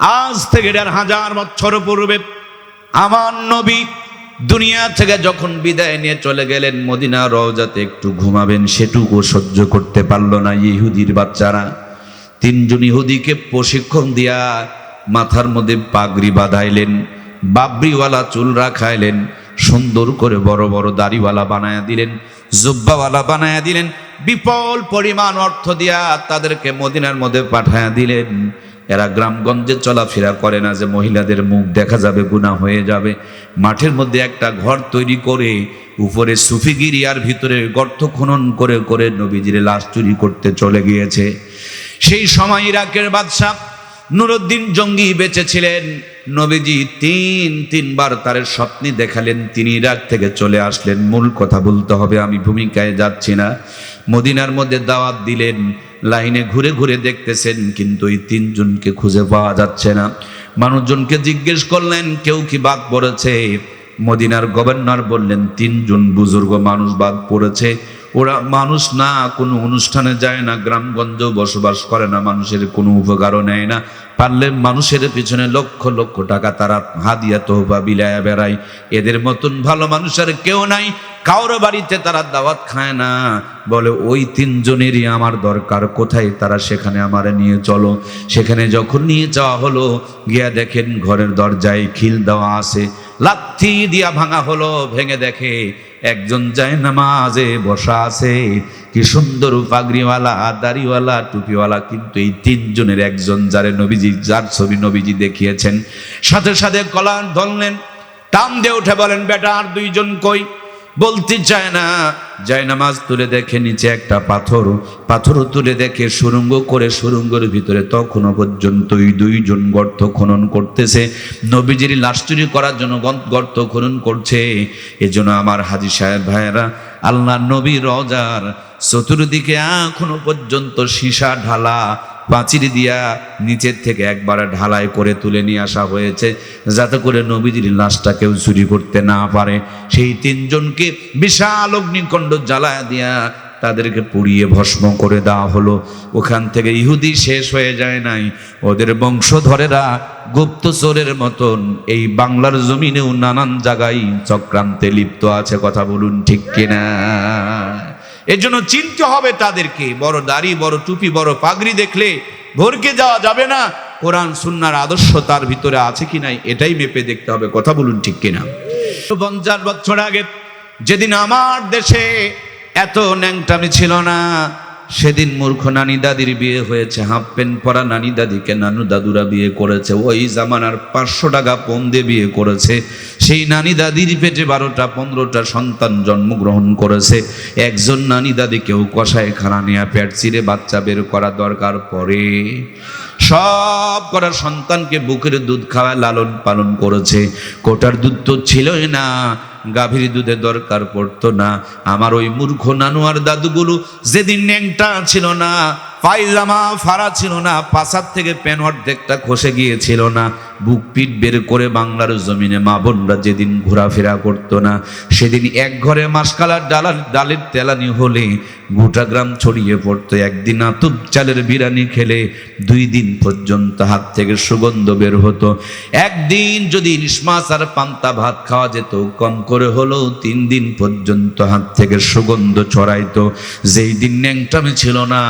আজ থেকে দেড় হাজার বছর পূর্বে আমার নবী দুনিয়া থেকে যখন বিদায় নিয়ে চলে গেলেন, মদিনা রওজাতে একটু ঘুমাবেন সেটুকু সহ্য করতে পারল না ইহুদির বাচ্চারা। তিনজন ইহুদিকে প্রশিক্ষণ দিয়া মাথার মধ্যে পাগড়ি বাঁধাইলেন, বাবরিওয়ালা চুল রাখাইলেন, সুন্দর করে বড় বড় দাড়িওয়ালা বানায়া দিলেন, জুব্বাওয়ালা বানায়া দিলেন, বিপুল পরিমাণ অর্থ দিয়া তাদেরকে মদিনার মধ্যে পাঠায়া দিলেন। এরা গ্রামগঞ্জে চলাফেরা করে না যে মহিলাদের মুখ দেখা যাবে গুণা হয়ে যাবে। মাঠের মধ্যে একটা ঘর তৈরি করে উপরে সুফিগিরি আর ভিতরে গর্ত খনন করে করে নবীজির লাশ চুরি করতে চলে গিয়েছে। সেই সময় ইরাকের বাদশাহ নুরুদ্দিন জঙ্গি বেঁচে ছিলেন নবীজি তিন, তিনবার তার স্বপ্নে দেখালেন, তিনি ইরাক থেকে চলে আসলেন। মূল কথা বলতে হবে, আমি ভূমিকায় যাচ্ছি না। মদিনার মধ্যে দাওয়াত দিলেন। লাইনে ঘুরে ঘুরে দেখতেছেন, কিন্তু এই তিনজনকে খুঁজে পাওয়া যাচ্ছে না। মানুষজনকে জিজ্ঞেস করলেন, কেউ কি বাদ পড়েছে? মদিনার গভর্নর বললেন, তিনজন বুজুর্গ মানুষ বাদ পড়েছে। ওরা মানুষ না, কোনো অনুষ্ঠানে যায় না গ্রামগঞ্জ বসবাস করে না, মানুষের কোনো উপকারও নেয় না। পারলে মানুষের পিছনে লক্ষ লক্ষ টাকা তারা হাদিয়া তোহবা বিলায়া বেড়ায়। এদের মতন ভালো মানুষ আর কেউ নাই। কারও বাড়িতে তারা দাওয়াত খায় না। বলে, ওই তিনজনেরই আমার দরকার। কোথায় তারা? সেখানে আমারে নিয়ে চলো। সেখানে যখন নিয়ে যাওয়া হলো, গিয়া দেখেন ঘরের দরজায় খিল দেওয়া আছে। লাথি দিয়া ভাঙা হলো, ভেঙে দেখে একজন যায় নামাজে, বসা আছে। কি সুন্দর পাগড়িওয়ালা দাড়িওয়ালা টুপিওয়ালা, কিন্তু এই তিনজনের একজন যারে নবীজি, যার ছবি নবীজি দেখিয়েছেন। সাথে সাথে কলার ধরলেন, টান দিয়ে উঠে বলেন, বেটা, আর দুইজন কই? বলতে চায় না। যায় নামাজ তুলে দেখে নিচে একটা পাথর। পাথরও তুলে দেখে সুরঙ্গ করে সুরঙ্গের ভিতরে তখনও পর্যন্ত ওই দুইজন গর্ত খনন করতেছে। নবীজির লাশ চুরি করার জন্য গর্ত খনন করছে। এজন্য আমার হাজি সাহেব ভাইয়েরা, আল্লাহ নবী রজার চতুর্দিকে এখনও পর্যন্ত সীসা ঢালা পাঁচির দিয়া নিচের থেকে একবার ঢালাই করে তুলে নিয়ে আসা হয়েছে, যাতে করে নবীজির লাশটা কেউ চুরি করতে না পারে। সেই তিনজনকে বিশাল অগ্নিকণ্ড জ্বালায় দিয়া তাদেরকে পুড়িয়ে ভস্ম করে দেওয়া হলো। ওখান থেকে ইহুদি শেষ হয়ে যায় নাই। ওদের বংশধরেরা গুপ্তচরের মতন এই বাংলার জমিনেও নানান জায়গায় চক্রান্তে লিপ্ত আছে, কথা বলুন ঠিক কিনা? এর জন্য চিনতে হবে তাদেরকে। বড় দাড়ি, বড় টুপি, বড় পাগড়ি দেখলে ভরকে যাওয়া যাবে না। কোরআন, সুন্নার আদর্শ তার ভিতরে আছে কি নাই, এটাই মেপে দেখতে হবে। কথা বলুন ঠিক কিনা? পঞ্চাশ বছর আগে যেদিন আমার দেশে এত ন্যাংটামি ছিল না সেদিন মূর্খ নানি দাদির বিয়ে হয়েছে, হাফ প্যান্ট পরা নানি দাদিকে নানু দাদুরা বিয়ে করেছে, ওই জামানার পাঁচশো টাকা পণ দিয়ে বিয়ে করেছে। সেই নানি দাদির পেটে বারোটা, পনেরোটা সন্তান জন্মগ্রহণ করেছে। একজন নানি দাদিকেও কষায় খানা নেয়া পেট চিরে বাচ্চা বের করা দরকার পড়ে। সব করা সন্তানকে বুকের দুধ খাওয়ায় লালন পালন করেছে। কোটার দুধ তো ছিলই না গাভীর দুধের দরকার পড়তো না। আমার ওই মূর্খ নানুয়ার দাদুগুলো যেদিন ন্যাংটা ছিল না পায়জামা ফাড়া ছিল না, পাশার থেকে প্যান অর্ধেকটা খসে গিয়েছিল না। বুক পিট বের করে বাংলার জমিনে মা বোনরা যেদিন ঘোরাফেরা করতো না, সেদিন এক ঘরে মাসকালার ডালার ডালের তেলানি হলে গোটা গ্রাম ছড়িয়ে পড়তো। একদিন আতুপ চালের বিরানি খেলে দুই দিন পর্যন্ত হাত থেকে সুগন্ধ বের হতো। একদিন যদি মাছ আর পান্তা ভাত খাওয়া যেত, কম করে হলেও তিন দিন পর্যন্ত হাত থেকে সুগন্ধ ছড়াইতো। যেই দিন ন্যাংটামি ছিল না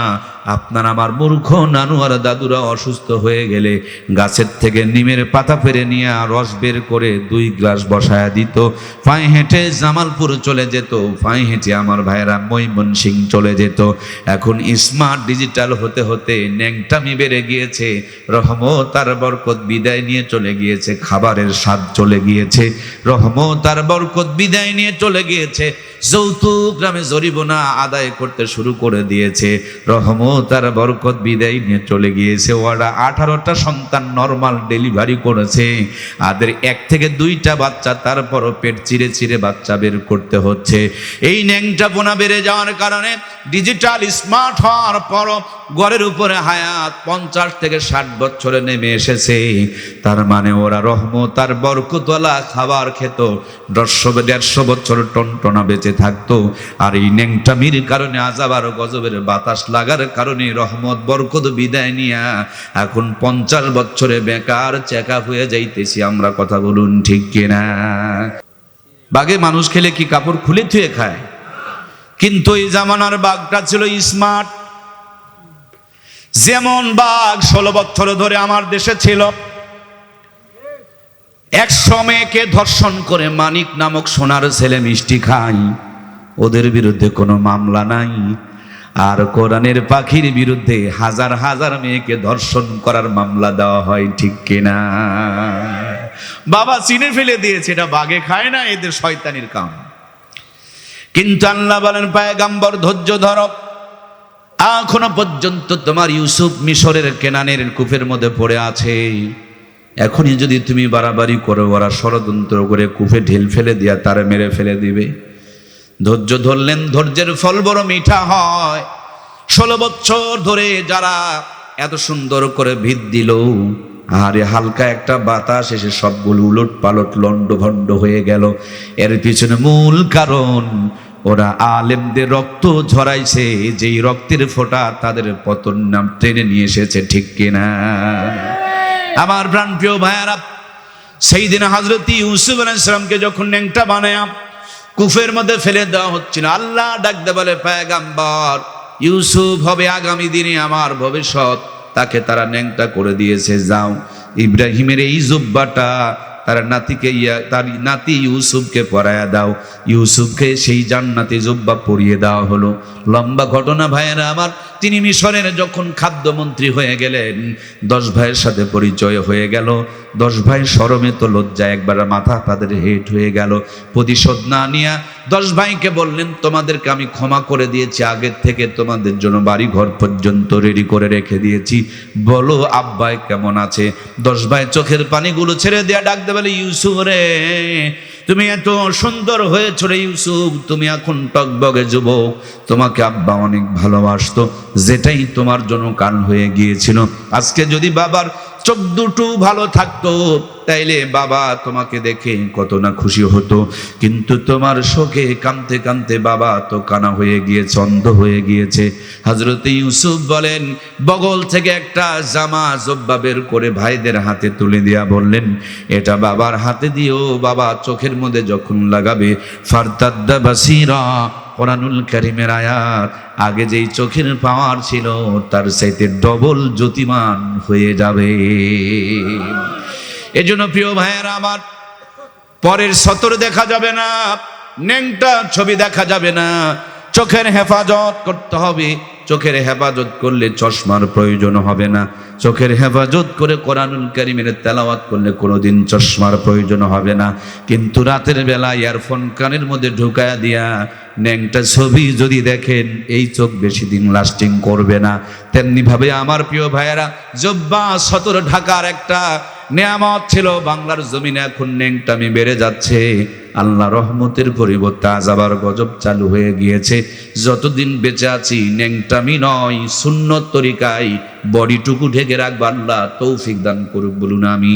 আপনার আমার মূর্খ নানু আর দাদুরা অসুস্থ হয়ে গেলে গাছের থেকে নিমের পাতা পেরে নিয়ে রস বের করে দুই গ্লাস বসায়া দিত। পায়ে হেঁটে জামালপুর চলে যেত। পায়ে হেঁটে আমার ভাইয়েরা মৈমন সিং চলে যেত। এখন স্মার্ট ডিজিটাল হতে হতে ন্যাংটামি বেড়ে গিয়েছে। রহমত আর বরকত বিদায় নিয়ে চলে গিয়েছে। খাবারের স্বাদ চলে গিয়েছে। রহমত আর বরকত বিদায় নিয়ে চলে গিয়েছে। যৌতুক গ্রামে জরিবনা আদায় করতে শুরু করে দিয়েছে। রহমত আর বরকত বিদায় নিয়ে চলে গিয়েছে। ওরা আঠারোটা সন্তান নর্মাল ডেলিভারি করেছে। আদের এক থেকে দুইটা বাচ্চা, তারপরও পেট চিরে চিরে বাচ্চা বের করতে হচ্ছে। এই ন্যাংটা পোনা বেড়ে যাওয়ার কারণে ডিজিটাল স্মার্ট হওয়ার পরও গড়ের উপরে হায়াত পঞ্চাশ থেকে ষাট বছরে নেমে এসেছে। তার মানে ওরা রহমত আর বরকতলা খাবার খেত। দেড়শো দেড়শো বছর টনটনা বেঁচে থাকতো। আর এই ন্যাংটা ন্যাংটামির কারণে আজাব আর গজবের বাতাস লাগার কারণে রহমত, বরকত, বিদায় নিয়া এখন পঞ্চাশ বছরে বেকার, চেক হয়ে যাইতেছি। আমরা কথা বলুন ঠিক কিনা? বাগে মানুষ খেলে কি কাপড় খুলে থুয়ে খায়? কিন্তু এই জামানার বাঘটা ছিল স্মার্ট যেমন বাঘ ষোলো বছর ধরে আমার দেশে ছিল এক মেয়েকে ধর্ষণ করে মানিক নামক সোনার ছেলে মিষ্টি খাই ওদের বিরুদ্ধে কোনো মামলা নাই। আর কোরআনের পাখির বিরুদ্ধে হাজার হাজার মেয়েকে ধর্ষণ করার মামলা দেওয়া হয়, ঠিক কিনা? বাবা চিনে ফেলে দিয়েছে, এটা বাঘে খায় না, এদের শয়তানির কাম। কিন্তু আল্লাহ বলেন, পায়গাম্বর, ধৈর্য ধরো। এখনও পর্যন্ত তোমার ইউসুফ মিশরের কেনানের কুফের মধ্যে পড়ে আছে। এখনই যদি তুমি বাড়াবাড়ি করো, ওরা ষড়যন্ত্র করে কুফে ঢিল ফেলে দিয়া তারা মেরে ফেলে দিবে। ধৈর্য ধরলেন, ধৈর্যের ফল বড় মিঠা হয়। ষোলো বছর ধরে যারা এত সুন্দর করে ভিত দিল আরে হালকা একটা বাতাস এসে সবগুলো উলট পালট লন্ড ভন্ড হয়ে গেল। এর পিছনে মূল কারণ, ওরা আলেমদের রক্ত ঝরাইছে, যেই রক্তের ফোঁটা তাদের পতন নাম টেনে নিয়ে এসেছে, ঠিক কিনা? আমার প্রাণ প্রিয় ভাইয়ারা, সেই দিন হাজরত ইউসুফ আলাইসালামকে যখন ন্যাংটা বানায় কুফের মধ্যে ফেলে দেওয়া হচ্ছিল আল্লাহ ডাকতে বলে, পায়গাম্বর, ইউসুফ হবে আগামী দিনে, আমার ভবিষ্যৎ। তাকে তারা ন্যাংটা করে দিয়েছে। যাও, ইব্রাহিমের এই জুব্বাটা তার নাতিকে ইয়া, তার নাতি ইউসুফকে পরায়া দাও। ইউসুফকে সেই জান্নাতি জুব্বা পরিয়ে দেওয়া হলো। লম্বা ঘটনা ভাইয়েরা আমার, তিনি মিশরের যখন খাদ্যমন্ত্রী হয়ে গেলেন, দশ ভাইয়ের সাথে পরিচয় হয়ে গেল। দশ ভাই সরমে তো লজ্জা একবার মাথা তাদের হেট হয়ে গেল। প্রতিশোধ না নিয়া দশ ভাইকে বললেন, তোমাদেরকে আমি ক্ষমা করে দিয়েছি, আগের থেকে তোমাদের জন্য বাড়ি ঘর পর্যন্ত রেডি করে রেখে দিয়েছি। বলো, আব্বাই কেমন আছে? দশ ভাই চোখের পানিগুলো ছেড়ে দেয়া ডাকতে বলে, ইউসুফ রে, তুমি এত সুন্দর হয়েছ রে ইউসুফ, তুমি এখন টকবগে যুবক, তোমাকে আব্বা অনেক ভালোবাসতো, যেটাই তোমার জন্য কারণ হয়ে গিয়েছিল। আজকে যদি বাবার চোখ দুটো ভালো থাকতো, তাইলে বাবা তোমাকে দেখে কত না খুশি হতো। কিন্তু তোমার শোকে কানতে কানতে বাবা তো কানা হয়ে গিয়েছে, অন্ধ হয়ে গিয়েছে। হজরত ইউসুফ বলেন, বগল থেকে একটা জামা জব্বা বের করে ভাইদের হাতে তুলে দিয়া বললেন, এটা বাবার হাতে দিও, বাবা চোখের মধ্যে যখন লাগাবে, ফারতাদ্দা বাসিরা কোরআনুল করিমের আয়াত, আগে যেই চোখের পাওয়ার ছিল, তার সাইতে ডবল জ্যোতিমান হয়ে যাবে। এজন্য প্রিয় ভাইয়ের আমার, পরের সতর দেখা যাবে না ন্যাংটা ছবি দেখা যাবে না, চোখের হেফাজত করতে হবে। চোখের হেফাজত করলে চশমার প্রয়োজন হবে না। চোখের হেফাজত করে কোরআনুল কারিমের তেলাওয়াত করলে কোনোদিন চশমার প্রয়োজন হবে না। কিন্তু রাতের বেলা ইয়ারফোন কানের মধ্যে ঢুকায়া দিয়া ন্যাংটা ছবি যদি দেখেন, এই চোখ বেশি দিন লাস্টিং করবে না। তেমনি ভাবে আমার প্রিয় ভাইয়েরা, জব্বা সতর ঢাকার একটা নেয়ামত ছিল, বাংলার জমিনে এখন ন্যাংটামি বেড়ে যাচ্ছে। আল্লাহ রহমতের পরিবর্তে আজাবার গজব চালু হয়ে গিয়েছে। যতদিন বেঁচে আছি ন্যাংটামি নয়, সুন্নত তরিকায় বডিটুকু ঢেকে রাখব, আল্লাহ তৌফিক দান করুক, বলুন আমি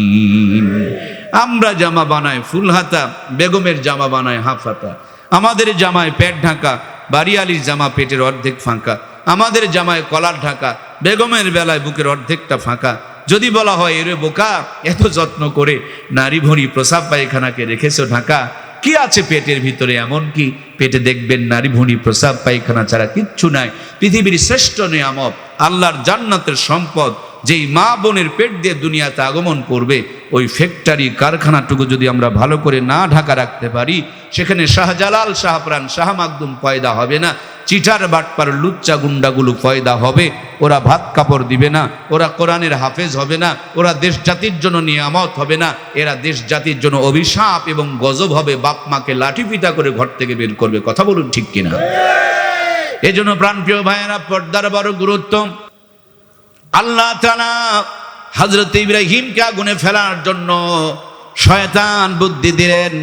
আমরা জামা বানাই ফুল হাতা বেগমের জামা বানায় হাফ হাতা আমাদের জামায় পেট ঢাকা, বাড়িয়ালির জামা পেটের অর্ধেক ফাঁকা। আমাদের জামায় কলার ঢাকা, বেগমের বেলায় বুকের অর্ধেকটা ফাঁকা। যদি বলা হয়, এরে বোকা, এত যত্ন করে নারী ভরি প্রসাব পায়খানাকে রেখেছো ঢাকা, কি আছে পেটের ভিতরে এমন কি? পেটে দেখবেন নারী ভুঁড়ি প্রসাব পায়খানা ছাড়া কিচ্ছু নাই। পৃথিবীর শ্রেষ্ঠ নিয়ামত, আল্লাহর জান্নাতের সম্পদ যেই মা বোনের পেট দিয়ে দুনিয়াতে আগমন করবে ওই ফ্যাক্টরি কারখানাটুকু যদি আমরা ভালো করে না ঢাকা রাখতে পারি সেখানে শাহজালাল শাহপ্রাণ শাহ মাকদুম পয়দা হবে না চিটার বাটপার লুচ্চা গুন্ডাগুলো পয়দা হবে ওরা ভাত কাপড় দিবে না ওরা কোরআনের হাফেজ হবে না ওরা দেশ জাতির জন্য নিয়ামত হবে না এরা দেশ জাতির জন্য অভিশাপ এবং গজব হবে বাপ মাকে লাঠি পিটা করে ঘর থেকে বের করবে কথা বলুন ঠিক কিনা? এজন্য প্রাণপ্রিয় ভাইয়েরা পর্দার বড় গুরুত্ব আল্লাহ তালা হজরত ইব্রাহিমকে আগুনে ফেলার জন্য শয়তান বুদ্ধি দিলেন,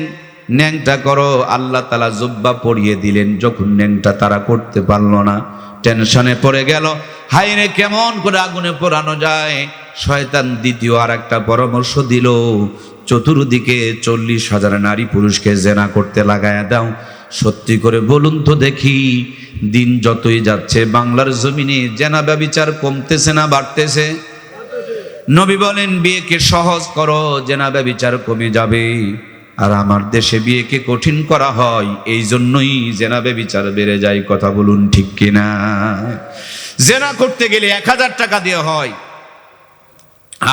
ন্যাংটা করো, আল্লাহ তালা জুব্বা পরিয়ে দিলেন, যখন ন্যাংটা তারা করতে পারল না, টেনশনে পড়ে গেল। হাইরে কেমন করে আগুনে পোড়ানো যায়? শয়তান দ্বিতীয় আর একটা পরামর্শ দিল, চতুর্দিকে চল্লিশ হাজার নারী পুরুষকে জেনা করতে লাগায়া দাও। সত্যি করে বলুন তো দেখি, দিন যতই যাচ্ছে, বাংলার জমিনে জেনা ব্যবিচার কমতেছে না বাড়তেছে? নবী বলেন, বিয়েকে সহজ করো, জেনা ব্যবিচার কমে যাবে। আর আমার দেশে বিয়েকে কঠিন করা হয়, এই জন্যই জেনা ব্যবিচার বেড়ে যায়, কথা বলুন ঠিক কিনা? জেনা করতে গেলে এক হাজার টাকা দেওয়া হয়,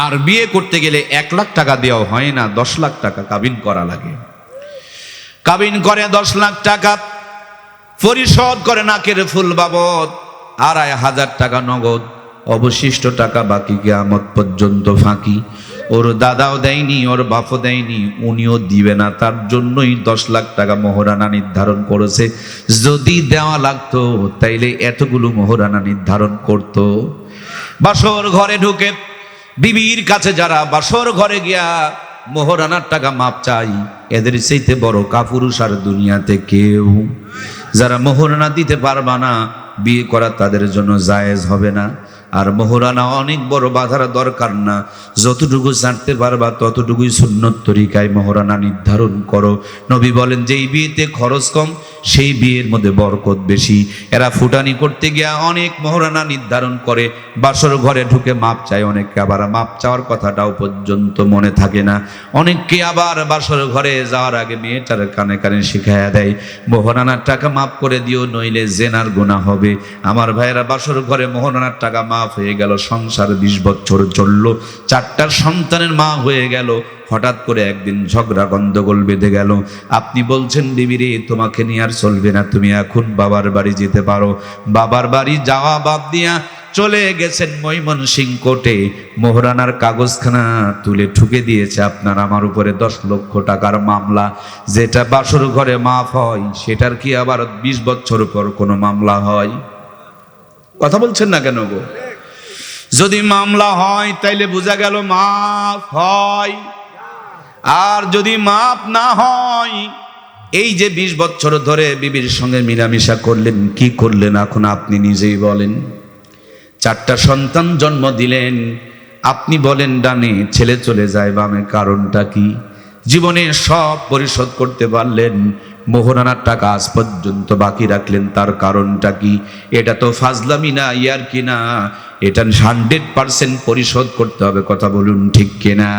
আর বিয়ে করতে গেলে এক লাখ টাকা দেওয়া হয় না, দশ লাখ টাকা কাবিন করা লাগে। কাবিন করে দশ লাখ টাকা, পরিশোধ করে নাকের ফুল বাবদ, আড়াই হাজার টাকা নগদ। অবশিষ্ট টাকা বাকি কেয়ামত পর্যন্ত ফাঁকি। ওর দাদাও দেয়নি, ওর বাপও দেয়নি, উনিও দিবে না। তার জন্যই দশ লাখ টাকা মোহরানা নির্ধারণ করেছে। যদি দেওয়া লাগতো, তাইলে এতগুলো মোহরানা নির্ধারণ করতো। বাসর ঘরে ঢুকে, বিবির কাছে যারা বাসর ঘরে গিয়া মোহরানার টাকা মাপ চাই। এদের সেইতে বড় কাপুরুষ আর দুনিয়াতে কেউ। যারা মোহরানা দিতে পারবা না, বিয়ে করা তাদের জন্য জায়েজ হবে না। আর মোহরানা অনেক বড় বাধার দরকার না। যতটুকু জানতে পারবা, ততটুকুই সুন্নত তরিকায় মোহরানা নির্ধারণ করো। নবী বলেন যে এই বিয়েতে খরচ কম সেই বিয়ের মধ্যে বরকত বেশি। এরা ফুটানি করতে গিয়া অনেক মোহরানা নির্ধারণ করে, বাসর ঘরে ঢুকে মাপ চায় অনেককে। আবার মাপ চাওয়ার কথাটাও পর্যন্ত মনে থাকে না। অনেককে আবার বাসর ঘরে যাওয়ার আগে মেয়েটার কানে কানে শিখাইয়া দেয়, মোহরানার টাকা মাফ করে দিও, নইলে জেনার গুণা হবে। আমার ভাইয়েরা, বাসর ঘরে মোহরানার টাকা মাফ হয়ে গেল, সংসার বিশ বছর চলল, চারটার সন্তানের মা হয়ে গেল। হঠাৎ করে একদিন ঝগড়া গন্ডগোল বেঁধে গেল। আপনি বলছেন বিবিরে তোমাকে নিয়ে আর চলবে না, তুমি এখন বাবার বাড়ি যেতে পারো। বাবার বাড়ি যাওয়া বাদ দিয়া চলে গেছেন মৈমন সিং কোর্টে মোহরানার কাগজখানা তুলে ঠুকে দিয়েছে আপনার, আমার উপরে দশ লক্ষ টাকার মামলা। যেটা বাসর ঘরে মাফ হয়, সেটার কি আবার বিশ বছর পর কোনো মামলা হয়? কথা বলছেন না কেন গো? যদি মামলা হয়, তাইলে বোঝা গেল মাফ হয়। আর যদি মাপ না হয়, এই যে বিশ বছর ধরে বিবির সঙ্গে মিলামিশা করলেন, কি করলেন এখন আপনি নিজেই বলেন? চারটা সন্তান জন্ম দিলেন, আপনি বলেন ডানে ছেলে চলে যায়, বামে কারণটা কি? জীবনে সব পরিশোধ করতে পারলেন মোহরানার টাকা আজ পর্যন্ত বাকি রাখলেন, তার কারণটা কি? এটা তো ফাজলামি না, ইয়ার কি না? এটা হান্ড্রেড পার্সেন্ট পরিশোধ করতে হবে, কথা বলুন ঠিক কিনা?